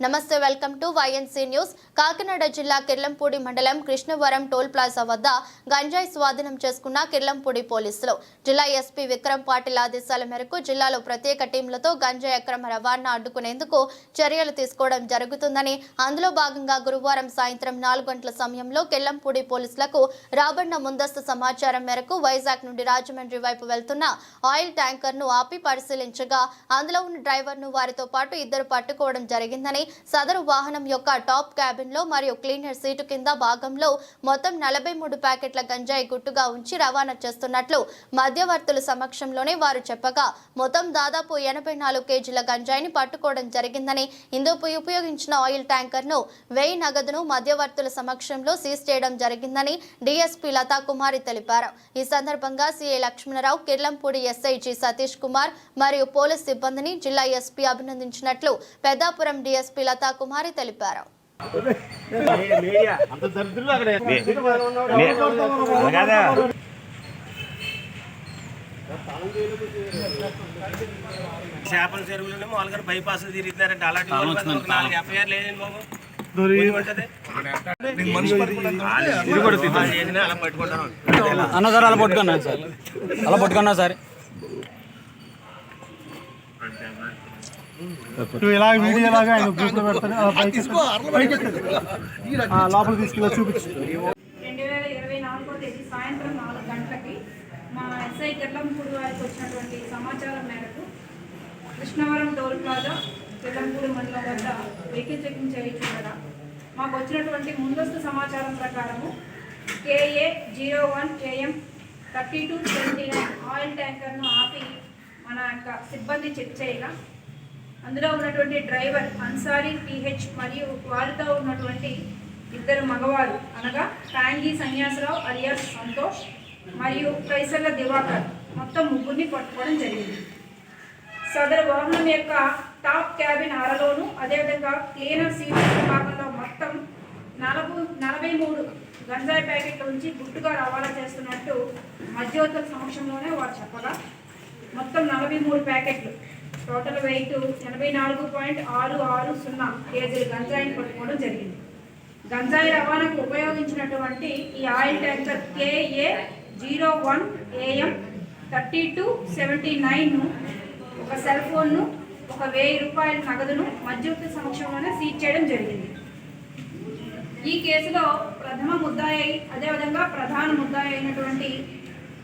నమస్తే welcome to YNC news Kakinada జిల్లా కిర్లంపూడి మండలం కృష్ణవరం టోల్ ప్లాజా వద్ద గంజాయి స్వాధీనం చేసుకున్న కిర్లంపూడి పోలీసులు. జిల్లా ఎస్పీ విక్రమ్ పాటిల్ ఆదేశాల మేరకు జిల్లాలో ప్రత్యేక టీంలతో గంజాయి అక్రమ రవాణా అడ్డుకునేందుకు చర్యలు తీసుకోవడం జరుగుతుందని అందులో భాగంగా గురువారం సాయంత్రం నాలుగు గంటల సమయంలో కిర్లంపూడి పోలీసులకు రాబడిన ముందస్తు సమాచారం మేరకు వైజాగ్ నుండి రాజమండ్రి వైపు వెళ్తున్న ఆయిల్ ట్యాంకర్ను ఆపి పరిశీలించగా అందులో ఉన్న డ్రైవర్ను వారితో పాటు ఇద్దరు పట్టుకోవడం జరిగిందని సదరు వాహనం యొక్క టాప్ క్యాబిన్లో మరియు క్లీనర్ సీటు కింద భాగంలో మొత్తం నలభై మూడు ప్యాకెట్ల గంజాయి గుట్టుగా ఉంచి రవాణా చేస్తున్నట్లు మధ్యవర్తుల సమక్షంలోనే వారు చెప్పగా మొత్తం దాదాపు ఎనభై నాలుగు కేజీల గంజాయిని పట్టుకోవడం జరిగిందని ఇందుకు ఉపయోగించిన ఆయిల్ ట్యాంకర్ను వెయ్యి నగదును మధ్యవర్తుల సమక్షంలో సీజ్ చేయడం జరిగిందని డీఎస్పీ లతా కుమారి తెలిపారు. ఈ సందర్భంగా సీఐ లక్ష్మణరావు కిర్లంపూడి ఎస్ఐజి సతీష్ కుమార్ మరియు పోలీస్ సిబ్బందిని జిల్లా ఎస్పీ అభినందించినట్లు పెద్దాపురం డీఎస్పీ లతా కుమారి తెలిపారు. చేపల చెరువులోనే మామూలుగా బైపాస్ తిరుగుతున్నారంటే. అలాంటి నాలుగు ఎఫ్ఐఆర్ లేదండి బాబు. చేసినా అలా పట్టుకుంటాం అన్న సార్. అలా పట్టుకున్నా సార్ అలా పట్టుకున్నా సార్ నువ్వు ఇలా వీడియో లాగా ఆయన గ్రూప్లో పెడతాను లోపల తీసుకెళ్ళి చూపించు. రెండు వేల ఇరవై నాలుగో తేదీ సాయంత్రం నాలుగు గంటలకి మా ఎస్ఐ కిర్లంపూడి వారికి వచ్చినటువంటి సమాచారం మేరకు కృష్ణవరం టోల్ ప్లాజా కిర్లంపూడి మండలం వద్ద వెహికల్ చెకింగ్ చేయించుండగా మాకు వచ్చినటువంటి ముందస్తు సమాచారం ప్రకారము KA zero one KM thirty two twenty nine oil ట్యాంకర్ను ఆపి మన యొక్క సిబ్బంది చెక్ చేయగా అందులో ఉన్నటువంటి డ్రైవర్ అన్సారీ టీహెచ్ మరియు వారితో ఉన్నటువంటి ఇద్దరు మగవారు అనగా ట్యాంగీ సన్యాసరావు అలియాస్ సంతోష్ మరియు కైసల్ల దివాకర్ మొత్తం ముగ్గురిని పట్టుకోవడం జరిగింది. సదరు వాహనం యొక్క టాప్ క్యాబిన్ అరలోను అదేవిధంగా క్లీనర్ సీట్ భాగంలో మొత్తం నలభై నలభై మూడు గంజాయి ప్యాకెట్ల నుంచి గుట్టుగా రవాణా చేస్తున్నట్టు మధ్యవర్తుల సమక్షంలోనే వారు చెప్పగా మొత్తం నలభై మూడు ప్యాకెట్లు టోటల్ వెయిట్ ఎనభై నాలుగు పాయింట్ ఆరు ఆరు సున్నా కేజీలు గంజాయిని పట్టుకోవడం జరిగింది. గంజాయి రవాణాకు ఉపయోగించినటువంటి ఈ oil tanker KA zero one AM thirty two seventy నైన్ను ఒక సెల్ ఫోన్ను ఒక వెయ్యి రూపాయల నగదును మధ్యవర్తి సమక్షంలోనే సీజ్ చేయడం జరిగింది. ఈ కేసులో ప్రథమ ముద్దాయి అదేవిధంగా ప్రధాన ముద్దాయి అయినటువంటి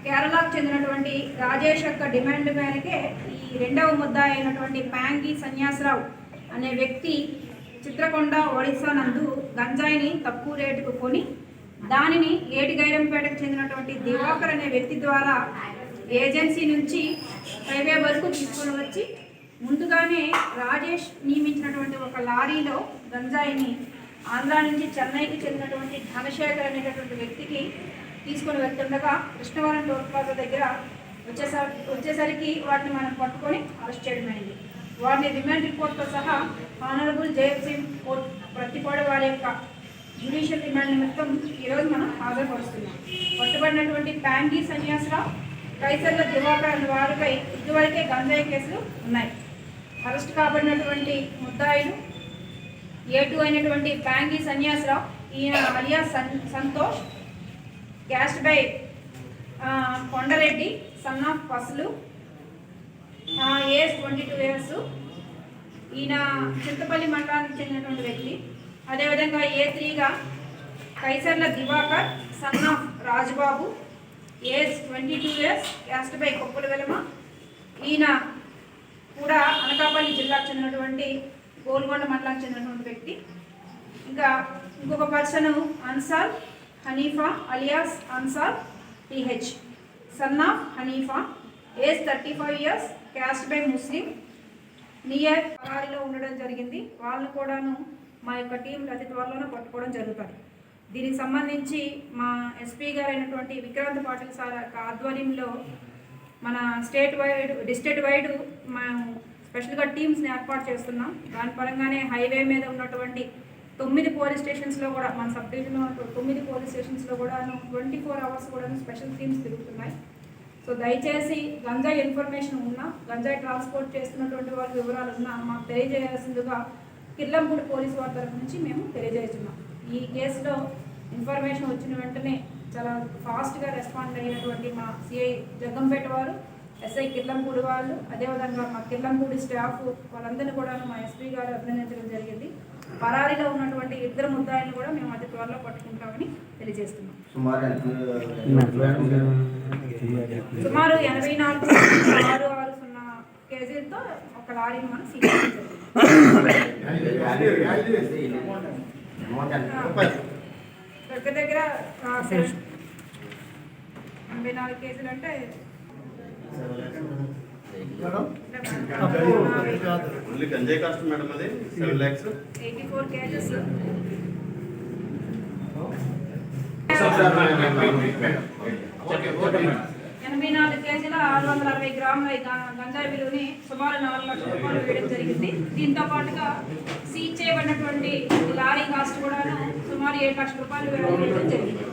కేరళకు చెందినటువంటి రాజేష్ యొక్క డిమాండ్ మేరకే ఈ రెండవ ముద్దాయి అయినటువంటి ప్యాంగి సన్యాసరావు అనే వ్యక్తి చిత్రకొండ ఒడిశా నందు గంజాయిని తక్కువ రేటుకు కొని దానిని ఏటిగైరంపేటకు చెందినటువంటి దివాకర్ అనే వ్యక్తి ద్వారా ఏజెన్సీ నుంచి హైవే వరకు తీసుకొని వచ్చి ముందుగానే రాజేష్ నియమించినటువంటి ఒక లారీలో గంజాయిని ఆంధ్రా నుంచి చెన్నైకి చెందినటువంటి ధనశేఖర్ అనేటటువంటి వ్యక్తికి తీసుకొని వెళ్తుండగా కృష్ణవరం టోల్ ప్లాజా దగ్గర వచ్చేసరి వచ్చేసరికి వాటిని మనం పట్టుకొని అరెస్ట్ చేయడం అయింది. వారిని రిమాండ్ రిపోర్ట్తో సహా ఆనరబుల్ జయసింగ్ కోర్ట్ ప్రతిపాడు వారి యొక్క జ్యుడిషియల్ రిమాండ్ నిమిత్తం ఈరోజు మనం హాజరుపరుస్తున్నాం. పట్టుబడినటువంటి ప్యాంగీ సన్యాసరావు కైసర్ల దివాకర్ అనే వారిపై ఇదివరకే గంజాయి కేసులు ఉన్నాయి. అరెస్ట్ కాబడినటువంటి ముద్దాయిలు ఏ టూ అయినటువంటి ప్యాంగీ సన్యాసరావు ఈయన alias Santosh caste by Kondareddy son of Pasulu. Age twenty two years ఈయన చింతపల్లి మండలానికి చెందినటువంటి వ్యక్తి. అదేవిధంగా A త్రీగా Kaisarla Divakar son of Rajubabu. Age twenty two years caste by Koppula Velama. ఈయన కూడా అనకాపల్లి జిల్లాకు చెందినటువంటి గోల్కొండ మండలానికి చెందినటువంటి వ్యక్తి. ఇంకా ఇంకొక person Ansar. Hanifa alias Ansar TH son of Hanifa age thirty five years caste by Muslim. Near పరారీలో ఉండడం జరిగింది. వాళ్ళను కూడాను మా యొక్క టీం అతి త్వరలోనే పట్టుకోవడం జరుగుతుంది దీనికి సంబంధించి మా ఎస్పీ గారైనటువంటి విక్రాంత్ పాటిల్ సార్ యొక్క ఆధ్వర్యంలో మన స్టేట్ వైడ్ డిస్ట్రిక్ట్ వైడ్ మనం స్పెషల్గా టీమ్స్ని ఏర్పాటు చేస్తున్నాం. దాని పరంగానే హైవే మీద ఉన్నటువంటి తొమ్మిది పోలీస్ స్టేషన్స్లో కూడా మన సబ్ తొమ్మిది పోలీస్ స్టేషన్స్లో కూడా ట్వంటీ ఫోర్ అవర్స్ కూడా స్పెషల్ టీమ్స్ తిరుగుతున్నాయి. సో దయచేసి గంజాయి ఇన్ఫర్మేషన్ ఉన్నా గంజాయి ట్రాన్స్పోర్ట్ చేస్తున్నటువంటి వారి వివరాలు ఉన్నా మాకు తెలియజేయాల్సిందిగా కిర్లంపూడి పోలీసు వారి తరఫు నుంచి మేము తెలియజేస్తున్నాం. ఈ కేసులో ఇన్ఫర్మేషన్ వచ్చిన వెంటనే చాలా ఫాస్ట్గా రెస్పాండ్ అయినటువంటి మా సిఐ జగ్గంపేట వారు ఎస్ఐ కిర్లంపూడి వాళ్ళు అదేవిధంగా మా కిర్లంపూడి స్టాఫ్ వాళ్ళందరినీ కూడా మా ఎస్పీ గారు అభినందించడం జరిగింది. పరారీలో ఉన్నటువంటి ఇద్దరు ముద్దాయిలను కూడా మేము అతి త్వరలో పట్టుకుంటామని తెలియజేస్తున్నాం సుమారు ఎనభై నాలుగు ఆరు ఆరు సున్నా కేజీలతో ఒక లారీని మనం. దగ్గర దగ్గర ఎనభై నాలుగు కేజీలు అంటే ఓన్లీ గంజాయి కాస్ట్ మేడం అది సెవెన్ ల్యాక్స్ ఫోర్ కేజెస్ ఎనభై నాలుగు కేజీల ఆరు వందల అరవై గ్రాముల గంజాయి విలువని సుమారు నాలుగు లక్షల రూపాయలు వేయడం జరిగింది. దీంతో పాటుగా సీజ్ చేయబడినటువంటి లారీ కాస్ట్ కూడా సుమారు ఏడు లక్షల రూపాయలు వేయడం జరిగింది.